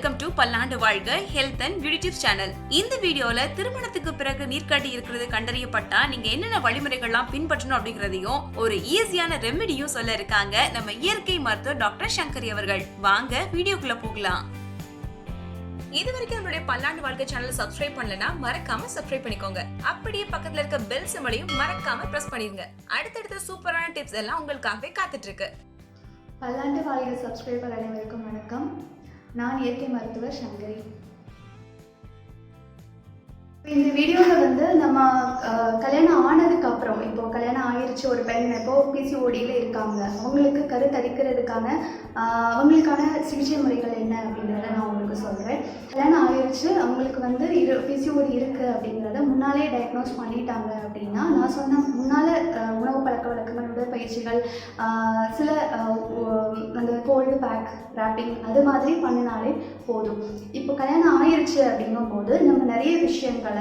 Welcome to Pallandu Vazhga health and beauty tips channel இந்த வீடியோல திருமணத்துக்கு பிறகு நீர்க்கட்டி இருக்கிறது கண்டறியப்பட்டா நீங்க என்னென்ன வழிமுறைகள்லாம் பின்பற்றணும் அப்படிங்கறதையும் ஒரு ஈஸியான ரெமெடியும் சொல்ல இருக்காங்க நம்ம இயற்கை மருத்துவர் டாக்டர் சங்கரி அவர்கள். வாங்க வீடியோக்குள்ள போகலாம். இது வரைக்கும் நம்மளுடைய பல்லாண்டு வாழ்க்கை சேனலை சப்ஸ்கிரைப் பண்ணலனா மறக்காம சப்ஸ்கிரைப் பண்ணிக்கோங்க. அப்படியே பக்கத்துல இருக்க பெல் சிம்பளையும் மறக்காம பிரஸ் பண்ணிருங்க. அடுத்தடுத்த சூப்பரான டிப்ஸ் எல்லாம் உங்களுக்காகவே காத்துட்டு இருக்கு. பல்லாண்டு வாழ்க சப்ஸ்கிரைபர் அனைவருக்கும் வணக்கம். நான் இயற்கை மருத்துவர் சங்கரி. இந்த வீடியோவில் வந்து நம்ம கல்யாணம் ஆனதுக்கு அப்புறம் இப்போ கல்யாணம் ஆயிடுச்சு ஒரு பெண் இப்போ பிசிஓடியில் இருக்காங்க. அவங்களுக்கு கருத்தரிக்கிறதுக்கான அவங்களுக்கான சிகிச்சை முறைகள் என்ன அப்படிங்கிறத நான் உங்களுக்கு சொல்கிறேன் கல்யாணம் ஆயிடுச்சு அவங்களுக்கு வந்து இரு பிசிஓடி இருக்குது அப்படிங்கிறத முன்னாலே டயக்னோஸ் பண்ணிட்டாங்க அப்படின்னா நான் சொன்ன முன்னால் உணவு பழக்க வழக்கங்கள் உடற்பயிற்சிகள் சில அந்த கோல்டு பேக் ரேப்பிங் அது மாதிரி பண்ணினாலே போதும். இப்போ கல்யாணம் ஆயிடுச்சு அப்படிங்கும்போது நம்ம நிறைய விஷயங்களை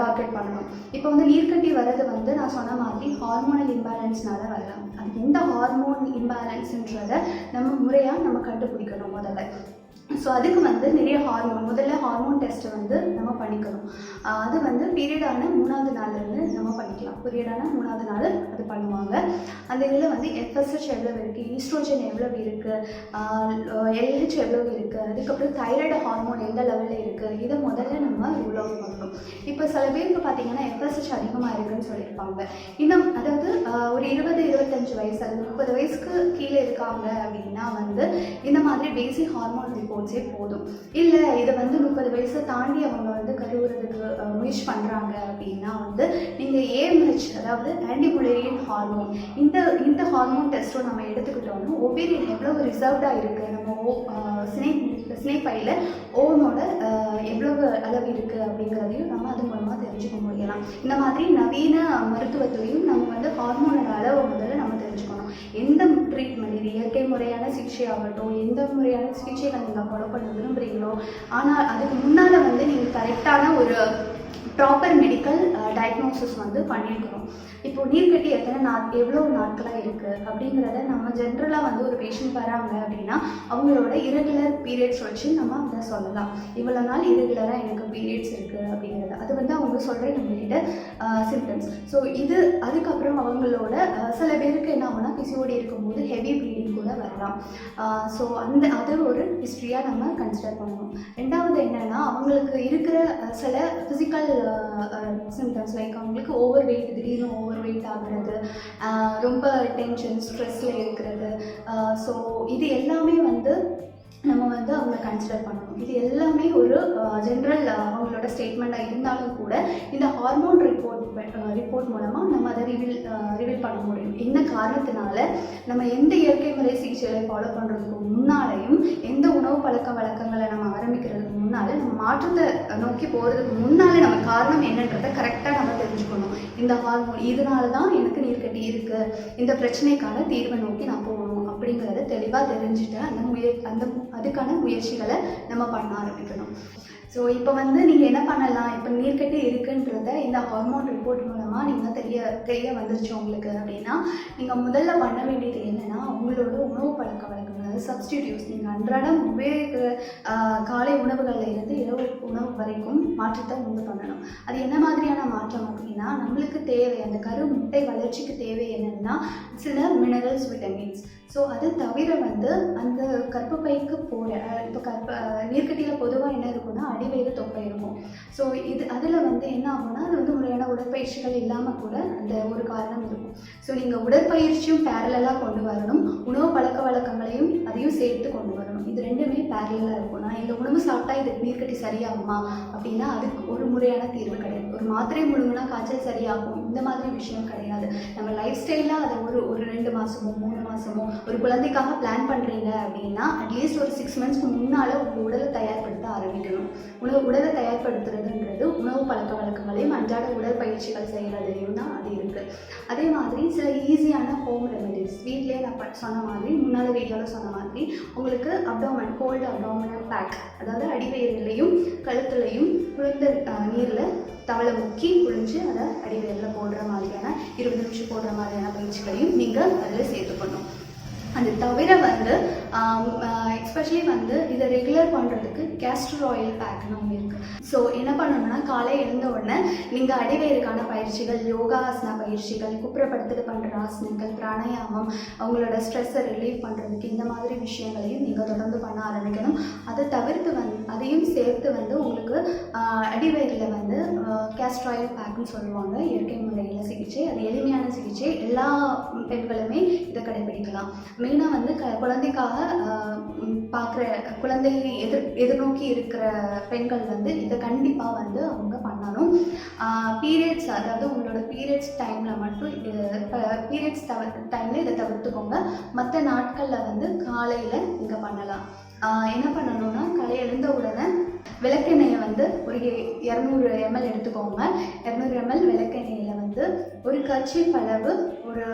டார்கெட் பண்ணணும். இப்போ வந்து நீர்க்கட்டி வர்றது வந்து நான் சொன்ன மாதிரி ஹார்மோனல் இம்பேலன்ஸ்னால வரலாம். அது எந்த ஹார்மோன் இம்பேலன்ஸ்ன்றதை நம்ம முறையாக நம்ம கண்டுபிடிக்கணும் முதல்ல. ஸோ அதுக்கு வந்து நிறைய ஹார்மோன் முதல்ல ஹார்மோன் டெஸ்ட்டை வந்து நம்ம பண்ணிக்கணும். அது வந்து பீரியடான மூணாவது நாள்லேருந்து நம்ம பண்ணிக்கலாம். பீரியடான மூணாவது நாள் அது பண்ணுவாங்க. அந்த இதில் வந்து எஃப்எஸ்ஹெச் எவ்வளோ இருக்குது ஈஸ்ட்ரோஜன் எவ்வளோ இருக்குது எல்ஹெச் எவ்வளோ இருக்குது அதுக்கப்புறம் தைராய்டு ஹார்மோன் எந்த லெவலில் இருக்குது இதை முதல்ல நம்ம இவ்வளோ பண்ணணும் இப்போ சில பேருக்கு பார்த்தீங்கன்னா எஃப்எஸ்ஹெச் அதிகமாக இருக்குன்னு சொல்லியிருப்பாங்க. இன்னும் அதாவது ஆஹ் ஒரு இருபது இருபத்தஞ்சு வயசு அது முப்பது வயசுக்கு கீழே இருக்காங்க அப்படின்னா வந்து இந்த மாதிரி பேசிக் ஹார்மோன் ரிப்போர்ட்ஸே போதும். இல்லை இதை வந்து முப்பது வயசை தாண்டி அவங்க வந்து கருவுறதுக்கு முயற்சி பண்ணுறாங்க அப்படின்னா வந்து நீங்கள் ஏஎம்ஹெச் அதாவது ஆன்டிமுலேரியன் ஹார்மோன் இந்த இந்த ஹார்மோன் டெஸ்ட்டும் நம்ம எடுத்துக்கிட்டோம்னா ஒபீரியன் எவ்வளோ ரிசர்வ்டாக இருக்குது நம்ம ஓ சினை சினைப்பையில் ஓவனோட எவ்வளவு அளவு இருக்குது அப்படிங்கிறதையும் நம்ம அது மூலமாக தெரிஞ்சுக்க முடியலாம். இந்த மாதிரி நவீன மருத்துவத்தையும் நம்ம வந்து ஹார்மோனோட அளவை முதல்ல நம்ம தெரிஞ்சுக்கணும். எந்த ட்ரீட்மெண்ட் இது இயற்கை முறையான சிகிச்சை ஆகட்டும் எந்த முறையான சிகிச்சைகள் நீங்கள் ஃபாலோ பண்ண விரும்புகிறீங்களோ ஆனால் அதுக்கு முன்னால் வந்து நீங்கள் கரெக்டான ஒரு ப்ராப்பர் மெடிக்கல் டயக்னோசிஸ் வந்து பண்ணியிருக்கிறோம். இப்போ நீர்க்கட்டி எத்தனை நாட் எவ்வளோ நாட்களாக இருக்குது அப்படிங்கிறத நம்ம ஜென்ரலாக வந்து ஒரு பேஷண்ட் வராங்க அப்படின்னா அவங்களோட இரகுலர் பீரியட்ஸ் வச்சு நம்ம அதை சொல்லலாம். இவ்வளோ நாள் இரகுலராக எனக்கு பீரியட்ஸ் இருக்குது அப்படிங்கிறது. அது வந்து அவங்க சொல்கிற நம்மகிட்ட uh, சிம்டம்ஸ் ஸோ இது அதுக்கப்புறம் அவங்களோட uh, சில பேருக்கு என்ன ஆகும்னா பிசிஓடி இருக்கும்போது ஹெவி ப்ளீடிங் கூட வரலாம். Uh, ஸோ அந்த அது ஒரு ஹிஸ்ட்ரியாக நம்ம கன்சிடர் பண்ணணும். ரெண்டாவது என்னன்னா அவங்களுக்கு இருக்கிற சில physical Uh, uh, symptoms like அவங்களுக்கு ஓவர் வெயிட் திடீர்னு ஓவர் வெயிட் ஆகுறது uh, ரொம்ப டென்ஷன் ஸ்ட்ரெஸ்ஸில் இருக்கிறது. ஸோ இது எல்லாமே வந்து நம்ம வந்து அவங்கள கன்சிடர் பண்ணணும். இது எல்லாமே ஒரு ஜென்ரல் அவங்களோட ஸ்டேட்மெண்ட்டாக இருந்தாலும் கூட இந்த ஹார்மோன் ரிப்போர்ட் ரிப்போர்ட் மூலமாக நம்ம அதை ரிவீல் ரிவீல் பண்ண முடியும். என்ன காரணத்தினால? நம்ம எந்த இயற்கை முறை சிகிச்சைகளை ஃபாலோ பண்ணுறதுக்கு முன்னாலையும் எந்த உணவு பழக்க வழக்கங்களை நம்ம ஆரம்பிக்கிறதுக்கு முன்னால் நம்ம மாற்றத்தை நோக்கி போகிறதுக்கு முன்னாலே நம்ம காரணம் என்னன்றதை கரெக்டாக நம்ம தெரிஞ்சுக்கணும். இந்த ஹார்மோன் இதனால தான் எனக்கு நீர்க்கட்டி இருக்குது இந்த பிரச்சனைக்கான தீர்வை நோக்கி நான் போகணும். அப்படிங்கிறத தெளிவாக தெரிஞ்சுட்டு அந்த முய அந்த அதுக்கான முயற்சிகளை நம்ம பண்ண ஆரம்பிக்கணும். ஸோ இப்போ வந்து நீங்கள் என்ன பண்ணலாம்? இப்போ நீர்க்கட்டி இருக்குன்றத இந்த ஹார்மோன் ரிப்போர்ட் மூலமாக நீங்கள் தெரிய தெரிய வந்துருச்சு உங்களுக்கு அப்படின்னா நீங்கள் முதல்ல பண்ண வேண்டியது என்னென்னா உங்களோட உணவு பழக்க வழக்கங்கள் அதாவது சப்ஸ்டிடியூஸ் நீங்கள் அன்றாடம் உபயோகிக்கிற காலை உணவுகளில் இருந்து இரவு உணவு வரைக்கும் மாற்றத்தை உண்டு பண்ணணும். அது என்ன மாதிரியான மாற்றம் அப்படின்னா நம்மளுக்கு தேவை அந்த கரு முட்டை வளர்ச்சிக்கு தேவை என்னென்னா சில மினரல்ஸ் விட்டமின்ஸ் ஸோ அது தவிர வந்து அந்த கர்ப்பப்பைக்கு போகிற இப்போ கற்ப நீர்க்கட்டியில் பொதுவாக என்ன இருக்கும்னா அடிவயிறு தொப்பை இருக்கும். ஸோ இது அதில் வந்து என்ன ஆகும்னா அது வந்து முறையான உடற்பயிற்சிகள் இல்லாமல் கூட அந்த ஒரு காரணம் இருக்கும். ஸோ நீங்கள் உடற்பயிற்சியும் பேரலாக கொண்டு வரணும். உணவு பழக்க வழக்கங்களையும் அதையும் சேர்த்து கொண்டு வரணும். இது ரெண்டுமே பேரலாக இருக்கும். நான் இந்த உணவு சாப்பிட்டா இது நீர்க்கட்டி சரியாகுமா? அப்படின்னா அதுக்கு ஒரு முறையான தீர்வு கிடையாது. ஒரு மாத்திரை முழுங்கினா காய்ச்சல் சரியாகும். இந்த மாதிரி விஷயம் கிடையாது. நம்ம லைஃப் ஸ்டைலாக அதை ஒரு ஒரு ரெண்டு மாதமோ மூணு மாதமோ ஒரு குழந்தைக்காக பிளான் பண்ணுறீங்க அப்படின்னா அட்லீஸ்ட் ஒரு சிக்ஸ் மந்த்ஸ்க்கு முன்னால் உங்கள் உடலை தயார்படுத்த ஆரம்பிக்கணும். உணவு உடலை தயார்படுத்துறதுன்றது உணவு பழக்க வழக்கங்களையும் அன்றாட உடற்பயிற்சிகள் செய்கிறதுலையும் தான் அது இருக்குது அதே மாதிரி சில ஈஸியான ஹோம் ரெமெடிஸ் வீட்லேயே நான் சொன்ன மாதிரி முன்னால் வீடியோவில் சொன்ன மாதிரி உங்களுக்கு அப்டாமன் கோல்டு அப்டாமனல் பேக் அதாவது அடிவயிறுலையும் கழுத்துலையும் குளிர்ந்த நீரில் தவளை முக்கி குளிஞ்சு அதை அடிவயிறில் போடுற மாதிரியான இருபது நிமிஷம் போடுற மாதிரியான பயிற்சிகளையும் நீங்கள் அதில் சேர்த்துக்கணும். அது தவிர வந்து எஸ்பெஷலி வந்து இதை ரெகுலர் பண்ணுறதுக்கு கேஸ்டர் ஆயில் பேக்னு ஒன்று இருக்குது ஸோ என்ன பண்ணணும்னா காலை எழுந்த உடனே நீங்கள் அடிவயிறுக்கான பயிற்சிகள் யோகா ஆசன பயிற்சிகள் குப்புறப்படுத்துட்டு பண்ணுற ஆசனங்கள் பிராணாயாமம் அவங்களோட ஸ்ட்ரெஸ்ஸை ரிலீவ் பண்ணுறதுக்கு இந்த மாதிரி விஷயங்களையும் நீங்கள் தொடர்ந்து பண்ண ஆரம்பிக்கணும். அதை தவிர்த்து வந்து அதையும் சேர்த்து வந்து உங்களுக்கு ஆஹ், அடிவயிறில் வந்து கேஸ்டர் ஆயில் பேக்னு சொல்லுவாங்க. இயற்கை முறையில் சிகிச்சை அது எளிமையான சிகிச்சை. எல்லா பெண்களுமே இதை கடைபிடிக்கலாம் மெயினாக வந்து க குழந்தைக்காக பார்க்குற குழந்தையை எதிர் எதிர்நோக்கி இருக்கிற பெண்கள் வந்து இதை கண்டிப்பாக வந்து அவங்க பண்ணணும். பீரியட்ஸ் அதாவது உங்களோட பீரியட்ஸ் டைமில் மட்டும் பீரியட்ஸ் தவிர டைமில் இதை தவிர்த்துக்கோங்க. மற்ற நாட்களில் வந்து காலையில் இங்கே பண்ணலாம். என்ன பண்ணணும்னா களை எழுந்த உடனே விளக்கெண்ணெயை வந்து ஒரு இரநூறு எம்எல் எடுத்துக்கோங்க. இரநூறு எம்எல் விளக்கெண்ணெயில் வந்து ஒரு கட்சி அளவு ஒரு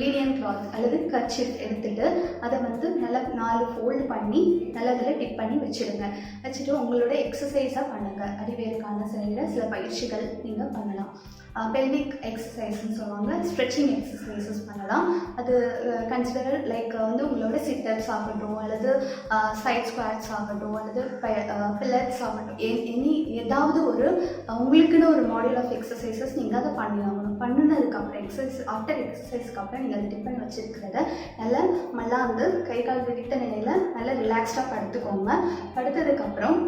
லீனியன் கிளாத் அல்லது கர்ச்சீஃப் எடுத்துட்டு அதை வந்து நல்லா நாலு ஃபோல்ட் பண்ணி நல்லா அதில் டிப் பண்ணி வச்சுடுங்க. வச்சுட்டு உங்களோட எக்ஸசைஸாக பண்ணுங்கள் அறிவியலுக்கான சில சில பயிற்சிகள் நீங்கள் பண்ணலாம். பெல்விக் எக்ஸசைஸ்னு சொல்லுவாங்க. ஸ்ட்ரெச்சிங் எக்ஸசைசஸ் பண்ணலாம். அது கன்சிடர் லைக் வந்து உங்களோட சிட்டப்ஸ் ஆகட்டும் அல்லது சைட் ஸ்குவாட்ஸ் ஆகட்டும் அல்லது பில்லட்ஸ் ஆகட்டும். எனி ஏதாவது ஒரு உங்களுக்குன்னு ஒரு மாடல் ஆஃப் எக்ஸசைசஸ் நீங்கள் அதை பண்ணி ஆகணும் பண்ணினதுக்கப்புறம் எக்ஸசைஸ் ஆஃப்டர் எக்ஸசைஸ்க்கு அப்புறம் நீங்கள் அதை டிபெண்ட் வச்சுருக்கிறத நல்லா நல்லா வந்து கை கால் விரித்த நிலையில் நல்லா ரிலாக்ஸ்டாக படுத்துக்கோங்க. படுத்ததுக்கப்புறம்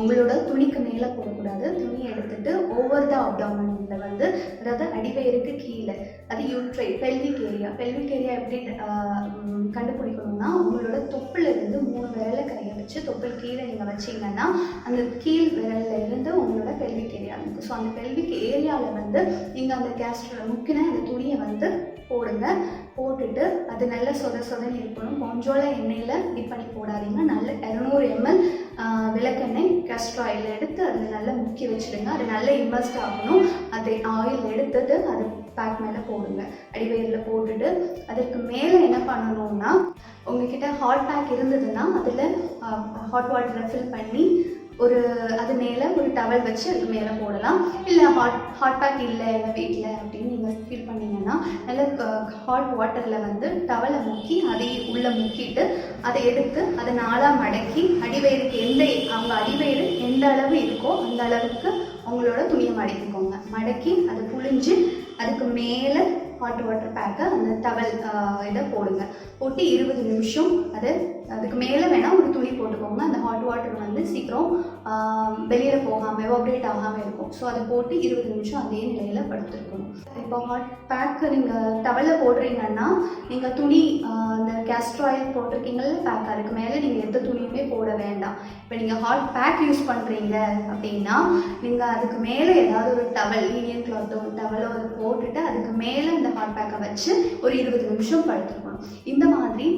உங்களோட துணிக்கு மேலே போடக்கூடாது. துணியை லோவர் த அப்டாமினில் வந்து அதாவது அடிவயிறுக்கு கீழே அது யூட்ரை பெல்விக் ஏரியா பெல்விக் ஏரியா எப்படி கண்டுபிடிக்கணும்னா உங்களோட தொப்புல இருந்து மூணு விரலை கையை வச்சு தொப்புள் கீழே நீங்கள் வச்சீங்கன்னா அந்த கீழ் விரல்ல இருந்து உங்களோட பெல்விக் ஏரியா இருக்குது ஸோ அந்த பெல்விக் ஏரியாவில் வந்து நீங்கள் அந்த கேஸ்ட்ரோட முக்கின அந்த துணியை வந்து போடுங்க போட்டுட்டு அது நல்ல சொத சொதன்னு இருக்கணும். கொஞ்சோல எண்ணெயில் இது பண்ணி போடாதீங்க. நல்ல இரநூறு எம்எல் விளக்கெண்ணெய் கஸ்டர் ஆயில் எடுத்து அதில் நல்லா முக்கி வச்சுடுங்க. அது நல்லா இன்வெஸ்ட் ஆகணும். அதை ஆயில் எடுத்துட்டு அது பேக் மேலே போடுங்க. அடிவேரில் போட்டுட்டு அதுக்கு மேலே என்ன பண்ணணும்னா உங்ககிட்ட ஹாட் பேக் இருந்ததுன்னா அதில் ஹாட் வாட்டரை ஃபில் பண்ணி ஒரு அது மேலே ஒரு டவல் வச்சு அதுக்கு மேலே போடலாம். இல்லை ஹாட் ஹாட் பேக் இல்லை எங்கள் வீட்டில் அப்படின்னு நீங்கள் ஃபீல் பண்ணீங்கன்னா நல்ல ஹாட் வாட்டரில் வந்து டவலை முக்கி அதை உள்ளே முக்கிட்டு அதை எடுத்து அதை நாளாக மடக்கி அடிவயிறுக்கு எந்த அவங்க அடிவயிறு எந்த அளவு இருக்கோ அந்த அளவுக்கு அவங்களோட துணியை மடக்கிக்கோங்க. மடக்கி அதை புழிஞ்சு அதுக்கு மேலே ஹாட் வாட்டர் பேக்கை அந்த டவல் இதை போடுங்க. போட்டு இருபது நிமிஷம் அதை அதுக்கு மேலே வேணால் ஒரு துணி போட்டுக்கோங்க. அந்த ஹாட் வாட்டர் வந்து சீக்கிரம் வெளியில் போகாமல் எவாப்ரேட் ஆகாமல் இருக்கும். ஸோ அதை போட்டு இருபது நிமிஷம் அதே நிலையில் படுத்துருக்கணும். இப்போ ஹாட் பேக்கு நீங்கள் டவலில் போடுறீங்கன்னா நீங்கள் துணி இந்த அந்த கேஸ்ட்ர் பேக்காக போட்டிருக்கீங்கல்ல மேலே நீங்கள் எந்த துணியுமே போட வேண்டாம். இப்போ நீங்கள் ஹாட் பேக் யூஸ் பண்ணுறீங்க அப்படின்னா நீங்கள் அதுக்கு மேலே ஏதாவது ஒரு டவல் லீனியன் கிளாத்தோ ஒரு டவலோ அதை போட்டுட்டு அதுக்கு மேலே இந்த ஹாட் பேக்கை வச்சு ஒரு இருபது நிமிஷம் படுத்துருக்கணும். இந்த மாதிரி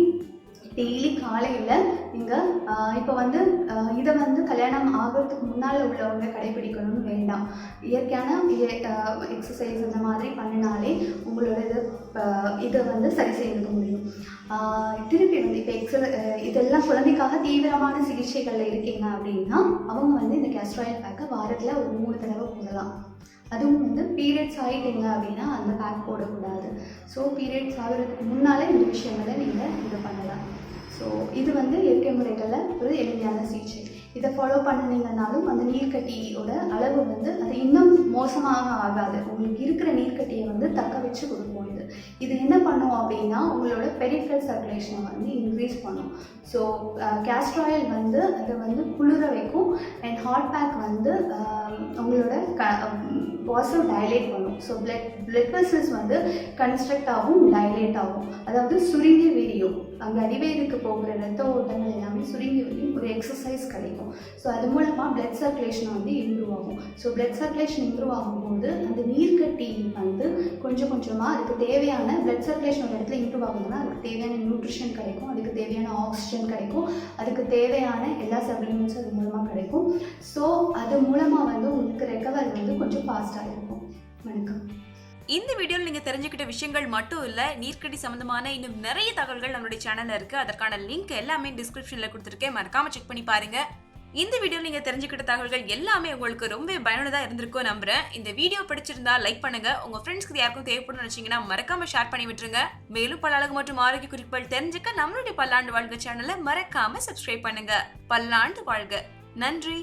டெய்லி காலையில் நீங்கள் இப்போ வந்து இதை வந்து கல்யாணம் ஆகிறதுக்கு முன்னால் உள்ளவங்க கடைபிடிக்கணும்னு வேண்டாம். இயற்கையான எக்ஸசைஸ் இந்த மாதிரி பண்ணினாலே உங்களோட இது இதை வந்து சரி செய்துக்க முடியும். திருப்பி வந்து இப்போ எக்ஸ இதெல்லாம் குழந்தைக்காக தீவிரமான சிகிச்சைகளில் இருக்கீங்க அப்படின்னா அவங்க வந்து இந்த கேஸ்ட்ராயில் பேக்கை வாரத்தில் ஒரு மூணு தடவை போடலாம். அதுவும் வந்து பீரியட்ஸ் ஆகிட்டீங்க அப்படின்னா அந்த பேக் போடக்கூடாது. ஸோ பீரியட்ஸ் ஆகிறதுக்கு முன்னாலே இந்த விஷயங்களை நீங்கள் இது பண்ணலாம். ஸோ இது வந்து இயற்கை முறைகளில் ஒரு எளிமையான சிகிச்சை. இதை ஃபாலோ பண்ணினீங்கனாலும் அந்த நீர்க்கட்டியோட அளவு வந்து அது இன்னும் மோசமாக ஆகாது. உங்களுக்கு இருக்கிற நீர்க்கட்டியை வந்து தக்க வச்சு கொடுக்கும் இது. இது என்ன பண்ணும் அப்படின்னா உங்களோட பெரிஃபரல் சர்க்குலேஷனை வந்து இன்க்ரீஸ் பண்ணும். ஸோ கேஸ்ட்ராயில் வந்து அதை வந்து குளிர வைக்கும். அண்ட் ஹாட் பேக் வந்து உங்களோட க வாசல் டைலேட் பண்ணும். ஸோ பிளட் பிளட் வெசல்ஸ் வந்து கன்ஸ்ட்ரக்ட் ஆகும் டைலேட் ஆகும். அதாவது சுருங்கி விரியும். அங்கே அடிவேருக்கு போகிற ரத்த ஓட்டங்கள் எல்லாமே சுருங்கி விரியும். ஒரு எக்ஸசைஸ் கிடைக்கும். ஸோ அது மூலமாக பிளட் சர்க்குலேஷன் வந்து இம்ப்ரூவ் ஆகும். ஸோ பிளட் சர்க்குலேஷன் இம்ப்ரூவ் ஆகும்போது அந்த நீர்க்கட்டி வந்து கொஞ்சம் கொஞ்சமாக அதுக்கு தேவையான பிளட் சர்க்குலேஷன் ஒரு இடத்துல இம்ப்ரூவ் ஆகுதுன்னா அதுக்கு தேவையான நியூட்ரிஷன் கிடைக்கும் அதுக்கு தேவையான ஆக்சிஜன் கிடைக்கும் அதுக்கு தேவையான எல்லா சப்ளிமெண்ட்ஸும் அது மூலமாக கிடைக்கும். ஸோ அது மூலமாக வந்து உங்களுக்கு ரெக்கவர் வந்து கொஞ்சம் ஃபாஸ்ட்டாக இருக்கும். வணக்கம். இந்த வீடியோவில் நீங்கள் தெரிஞ்சுக்கிட்ட விஷயங்கள் மட்டும் இல்லை நீர்க்கடி சம்மந்தமான இன்னும் நிறைய தகவல்கள் நம்மளுடைய சேனலில் இருக்குது அதற்கான லிங்க் எல்லாமே டிஸ்கிரிப்ஷனில் கொடுத்துருக்கேன். மறக்காமல் செக் பண்ணி பாருங்க. இந்த வீடியோ நீங்க தெரிஞ்சுக்கிட்ட தகவல்கள் எல்லாமே உங்களுக்கு ரொம்ப பயனுள்ளதா இருந்திருக்கும் நம்புறேன். இந்த வீடியோ பிடிச்சிருந்தா லைக் பண்ணுங்க. உங்க ஃப்ரெண்ட்ஸ்க்கு யாருக்கும் தேவைப்படும் நினைச்சீங்கன்னா மறக்காம ஷேர் பண்ணி விட்டுருங்க. மேலும் பல அழகு மற்றும் ஆரோக்கிய குறிப்புகள் தெரிஞ்சுக்க நம்மளுடைய பல்லாண்டு வாழ்க சேனலை மறக்காம சப்ஸ்கிரைப் பண்ணுங்க. பல்லாண்டு வாழ்க. நன்றி.